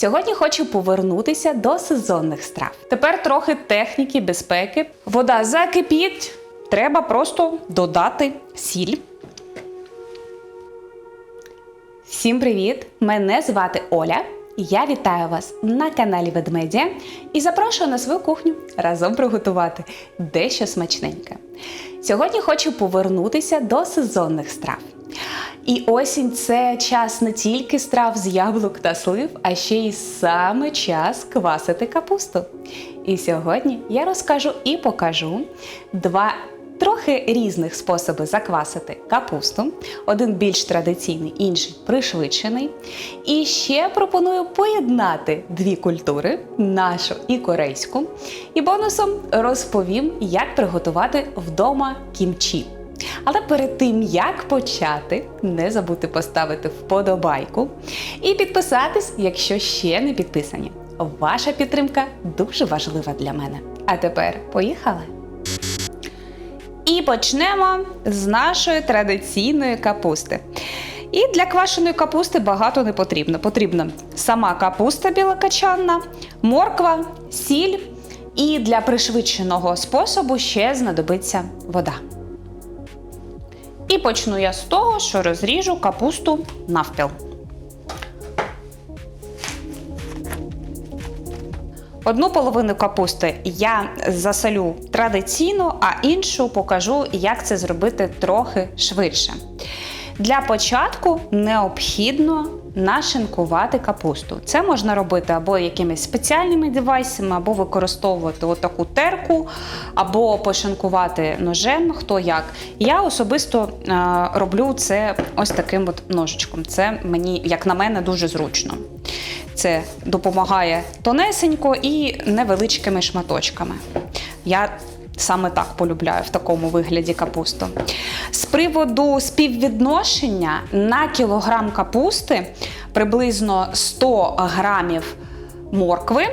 Сьогодні хочу повернутися до сезонних страв. Тепер трохи техніки безпеки. Вода закипіть, треба просто додати сіль. Всім привіт! Мене звати Оля. Я вітаю вас на каналі Ведмедія і запрошую на свою кухню разом приготувати дещо смачненьке. Сьогодні хочу повернутися до сезонних страв. І осінь це час не тільки страв з яблук та слив, а ще й саме час квасити капусту. І сьогодні я розкажу і покажу два трохи різних способи заквасити капусту. Один більш традиційний, інший пришвидшений. І ще пропоную поєднати дві культури нашу і корейську. І бонусом розповім, як приготувати вдома кімчі. Але перед тим як почати, не забудьте поставити вподобайку і підписатись, якщо ще не підписані. Ваша підтримка дуже важлива для мене. А тепер поїхали! І почнемо з нашої традиційної капусти. І для квашеної капусти багато не потрібно. Потрібна сама капуста білокачанна, морква, сіль. І для пришвидшеного способу ще знадобиться вода. І почну я з того, що розріжу капусту навпіл. Одну половину капусти я засолю традиційно, а іншу покажу, як це зробити трохи швидше. Для початку необхідно нашинкувати капусту. Це можна робити або якимись спеціальними девайсами, або використовувати отаку терку, або пошинкувати ножем, хто як. Я особисто е, роблю це ось таким от ножичком. Це мені, як на мене, дуже зручно. Це допомагає тонесенько і невеличкими шматочками. Я саме так полюбляю в такому вигляді капусту. З приводу співвідношення на кілограм капусти приблизно 100 грамів моркви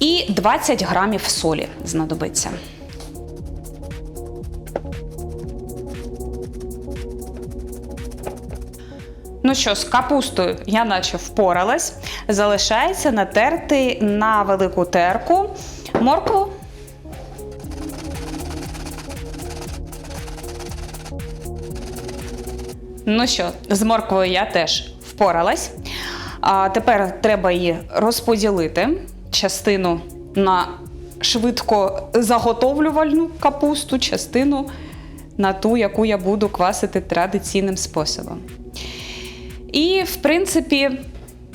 і 20 грамів солі знадобиться. Ну що, з капустою я наче впоралась. Залишається натерти на велику терку моркву. Ну що, з морквою я теж впоралась. А тепер треба її розподілити частину на швидко заготовлювальну капусту, частину на ту, яку я буду квасити традиційним способом. І, в принципі,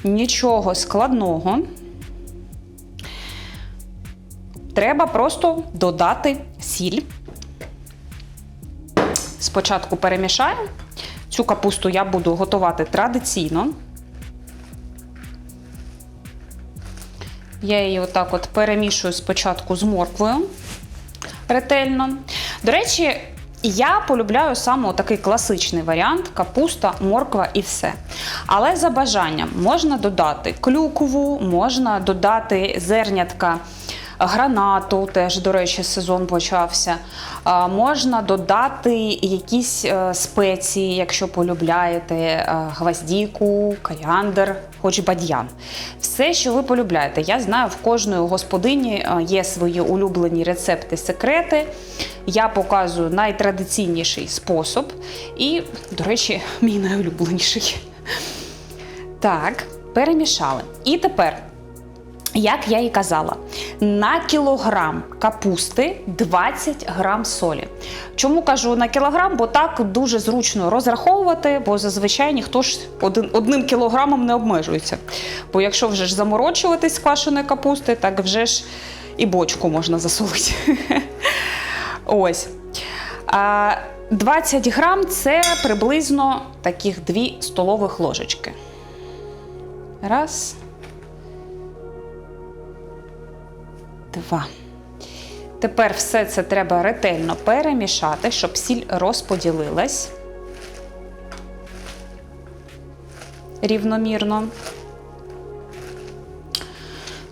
нічого складного. Треба просто додати сіль. Спочатку перемішаю. Цю капусту я буду готувати традиційно. Я її отак от перемішую спочатку з морквою ретельно. До речі, я полюбляю саме такий класичний варіант: капуста, морква і все. Але за бажанням можна додати клюкву, можна додати зернятка гранату, теж, до речі, сезон почався. Можна додати якісь е, спеції, якщо полюбляєте, е, гвоздіку, коріандр, хоч бадьян. Все, що ви полюбляєте. Я знаю, в кожної господині е, є свої улюблені рецепти, секрети. Я показую найтрадиційніший спосіб. І, до речі, мій найулюбленіший. Так, перемішали. І тепер. Як я і казала, на кілограм капусти 20 грам солі. Чому кажу на кілограм? Бо так дуже зручно розраховувати, бо зазвичай ніхто ж один, одним кілограмом не обмежується. Бо якщо вже ж заморочуватись квашеної капусти, так вже ж і бочку можна засолити. Ось. 20 грам це приблизно таких 2 столових ложечки. Раз. Два. Тепер все це треба ретельно перемішати, щоб сіль розподілилась рівномірно.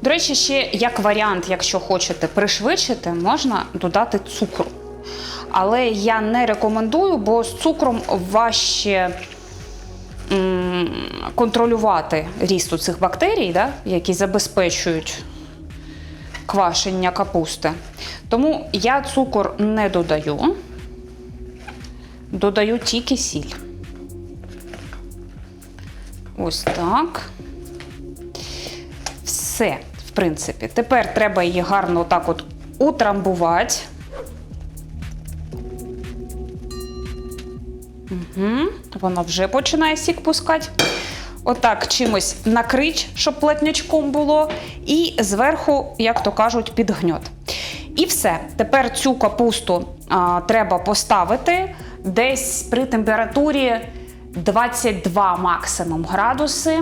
До речі, ще як варіант, якщо хочете пришвидшити, можна додати цукру. Але я не рекомендую, бо з цукром важче контролювати ріст у цих бактерій, да, які забезпечують квашення капусти. Тому я цукор не додаю, додаю тільки сіль. Ось так. Все, в принципі. Тепер треба її гарно отак от утрамбувати. Угу. Вона вже починає сік пускати. Отак чимось накрить, щоб платнячком було. І зверху, як то кажуть, підгньот. І все. Тепер цю капусту а, треба поставити десь при температурі 22 максимум градуси.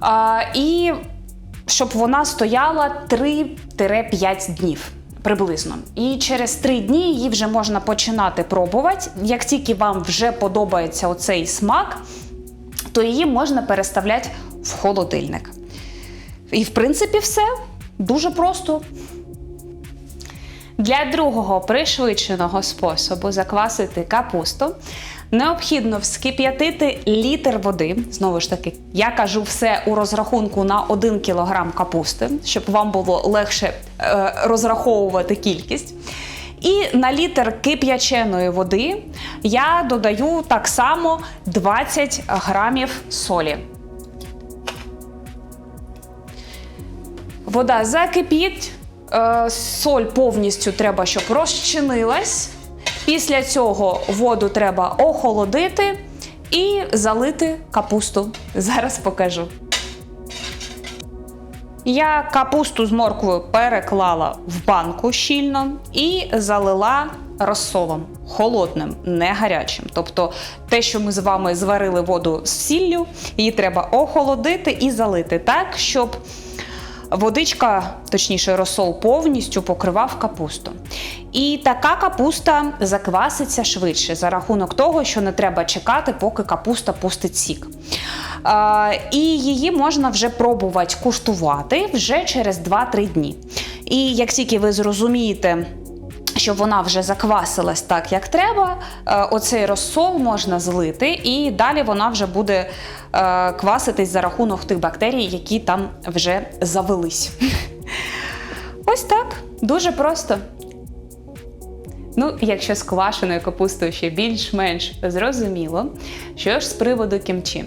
А, і щоб вона стояла 3-5 днів приблизно. І через 3 дні її вже можна починати пробувати. Як тільки вам вже подобається оцей смак, то її можна переставляти в холодильник. І, в принципі, все дуже просто. Для другого пришвидшеного способу заквасити капусту необхідно вскип'ятити літр води. Знову ж таки, я кажу все у розрахунку на 1 кг капусти, щоб вам було легше е, розраховувати кількість. І на літр кип'яченої води я додаю так само 20 грамів солі. Вода закипіть, е, соль повністю треба, щоб розчинилась. Після цього воду треба охолодити і залити капусту. Зараз покажу. Я капусту з морквою переклала в банку щільно і залила розсолом холодним, не гарячим. Тобто те, що ми з вами зварили воду з сіллю, її треба охолодити і залити так, щоб водичка, точніше, розсол повністю покривав капусту. І така капуста закваситься швидше за рахунок того, що не треба чекати, поки капуста пустить сік. І її можна вже пробувати куштувати вже через 2-3 дні. І як тільки ви зрозумієте, що вона вже заквасилась так, як треба, е, оцей розсол можна злити, і далі вона вже буде е, кваситись за рахунок тих бактерій, які там вже завелись. Ось так, дуже просто. Ну, якщо з квашеною капустою ще більш-менш зрозуміло, що ж з приводу кімчі.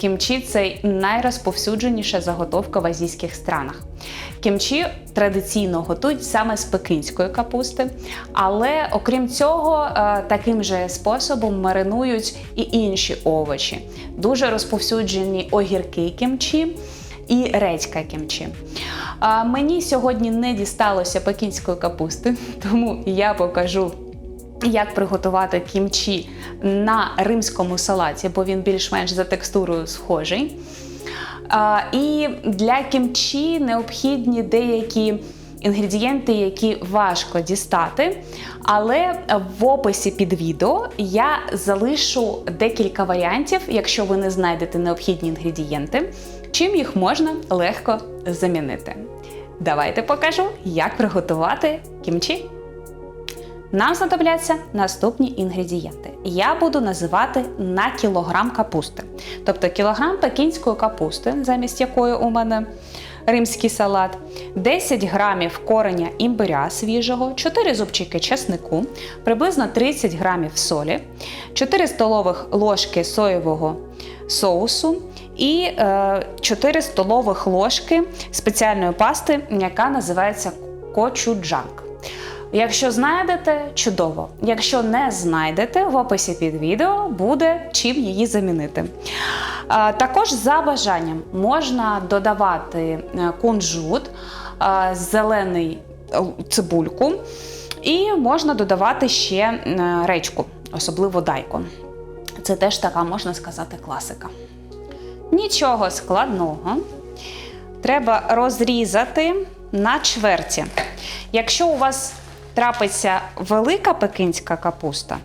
Кімчі це найрозповсюдженіша заготовка в азійських странах. Кімчі традиційно готують саме з пекінської капусти, але окрім цього, е, таким же способом маринують і інші овочі. Дуже розповсюджені огірки кімчі і редька кімчі. А мені сьогодні не дісталося пекінської капусти, тому я покажу. Як приготувати кімчі на римському салаті, бо він більш-менш за текстурою схожий. А, і для кімчі необхідні деякі інгредієнти, які важко дістати. Але в описі під відео я залишу декілька варіантів, якщо ви не знайдете необхідні інгредієнти, чим їх можна легко замінити. Давайте покажу, як приготувати кімчі. Нам знадобляться наступні інгредієнти. Я буду називати на кілограм капусти. Тобто кілограм пекінської капусти, замість якої у мене римський салат, 10 грамів кореня імбиря свіжого, 4 зубчики чеснику, приблизно 30 грамів солі, 4 столових ложки соєвого соусу і е, 4 столових ложки спеціальної пасти, яка називається кочуджанк. Якщо знайдете, чудово. Якщо не знайдете, в описі під відео буде чим її замінити. Також за бажанням можна додавати е, кунжут, зелений е, цибульку, і можна додавати ще е, речку, особливо дайкон. Це теж така, можна сказати, класика. Нічого складного. Треба розрізати на чверті. Якщо у вас трапиться велика пекінська капуста,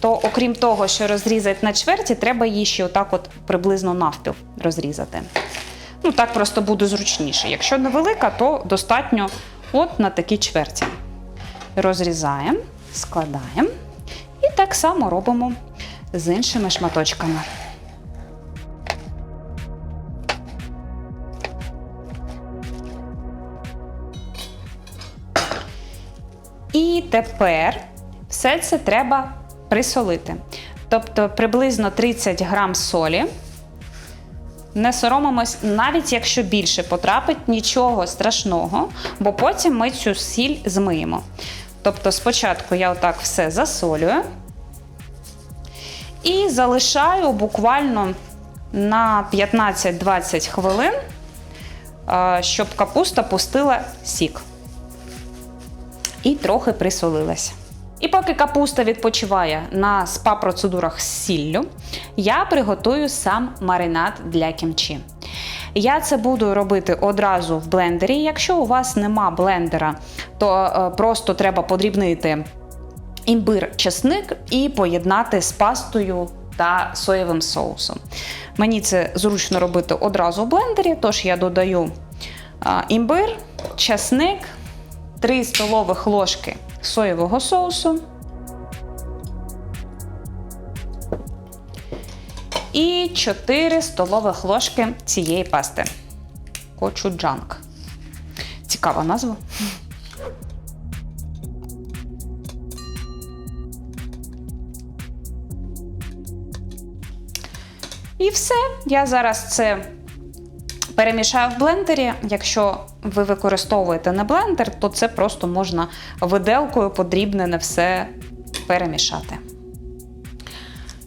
то окрім того, що розрізати на чверті, треба її ще отак от приблизно навпіл розрізати. Ну, так просто буде зручніше. Якщо невелика, то достатньо от на такі чверті. Розрізаємо, складаємо і так само робимо з іншими шматочками. І тепер все це треба присолити. Тобто приблизно 30 грам солі. Не соромимось, навіть якщо більше потрапить, нічого страшного, бо потім ми цю сіль змиємо. Тобто, спочатку я отак все засолюю і залишаю буквально на 15-20 хвилин, щоб капуста пустила сік. І трохи присолилася. І поки капуста відпочиває на спа-процедурах з сіллю, я приготую сам маринад для кімчі. Я це буду робити одразу в блендері. Якщо у вас нема блендера, то е, просто треба подрібнити імбир, чесник і поєднати з пастою та соєвим соусом. Мені це зручно робити одразу в блендері, тож я додаю е, імбир, чесник, 3 столових ложки соєвого соусу. І 4 столових ложки цієї пасти. Кочуджанг. Цікава назва. І все. Я зараз це перемішаю в блендері. Якщо ви використовуєте не блендер, то це просто можна виделкою подрібнене все перемішати.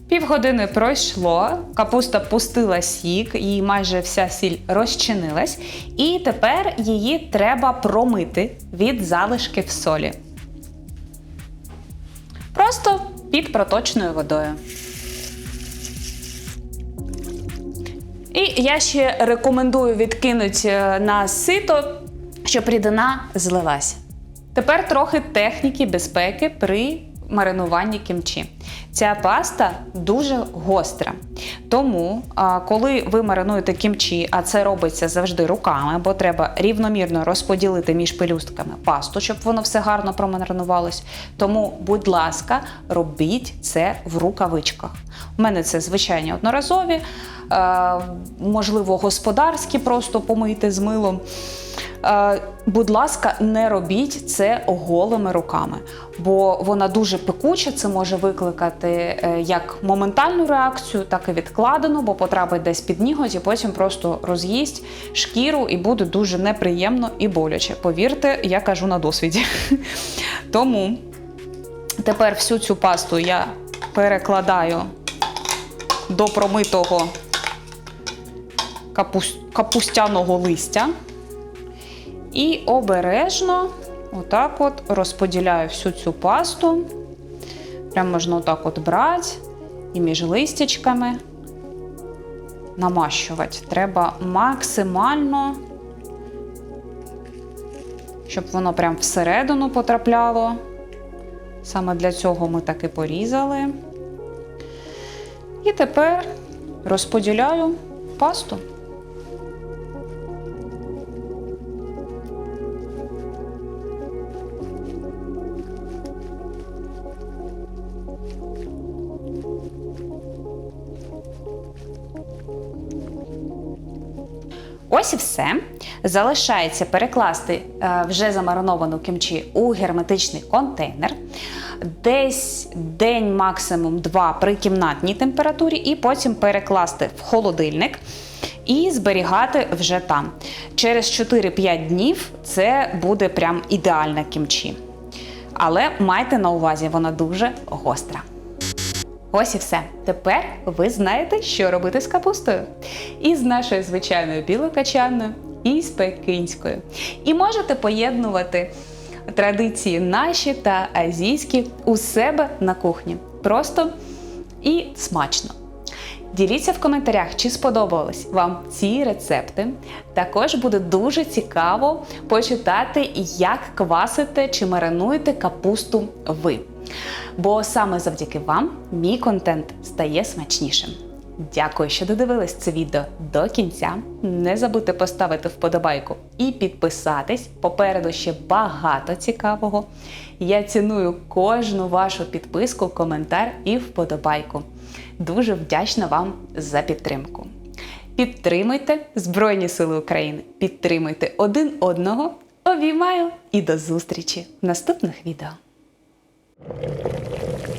Півгодини пройшло, капуста пустила сік, і майже вся сіль розчинилась. І тепер її треба промити від залишків солі. Просто під проточною водою. І я ще рекомендую відкинути е, на сито, щоб рідина злилась. Тепер трохи техніки безпеки при маринуванні кімчі. Ця паста дуже гостра. Тому, коли ви маринуєте кімчі, а це робиться завжди руками, бо треба рівномірно розподілити між пелюстками пасту, щоб воно все гарно промаринувалось. Тому, будь ласка, робіть це в рукавичках. У мене це звичайні одноразові, можливо, господарські, просто помийте з милом. Е, будь ласка, не робіть це голими руками, бо вона дуже пекуча, це може викликати е, як моментальну реакцію, так і відкладену, бо потрапить десь під ніготь і потім просто роз'їсть шкіру і буде дуже неприємно і боляче. Повірте, я кажу на досвіді. Тому тепер всю цю пасту я перекладаю до промитого капустяного листя. І обережно, отак от розподіляю всю цю пасту. Прям можна отак от брати і між листячками намащувати. Треба максимально, щоб воно прям всередину потрапляло. Саме для цього ми так і порізали. І тепер розподіляю пасту. Ось і все. Залишається перекласти е, вже замариновану кімчі у герметичний контейнер. Десь день, максимум два при кімнатній температурі, і потім перекласти в холодильник і зберігати вже там. Через 4-5 днів це буде прям ідеальна кімчі. Але майте на увазі, вона дуже гостра. Ось і все. Тепер ви знаєте, що робити з капустою. І з нашою звичайною білокачанною, і з пекінською. І можете поєднувати традиції наші та азійські у себе на кухні. Просто і смачно. Діліться в коментарях, чи сподобались вам ці рецепти. Також буде дуже цікаво почитати, як квасите чи маринуєте капусту ви. Бо саме завдяки вам мій контент стає смачнішим. Дякую, що додивились це відео до кінця. Не забудьте поставити вподобайку і підписатись. Попереду ще багато цікавого. Я ціную кожну вашу підписку, коментар і вподобайку. Дуже вдячна вам за підтримку. Підтримуйте Збройні Сили України, підтримуйте один одного. Обіймаю і до зустрічі в наступних відео. よし!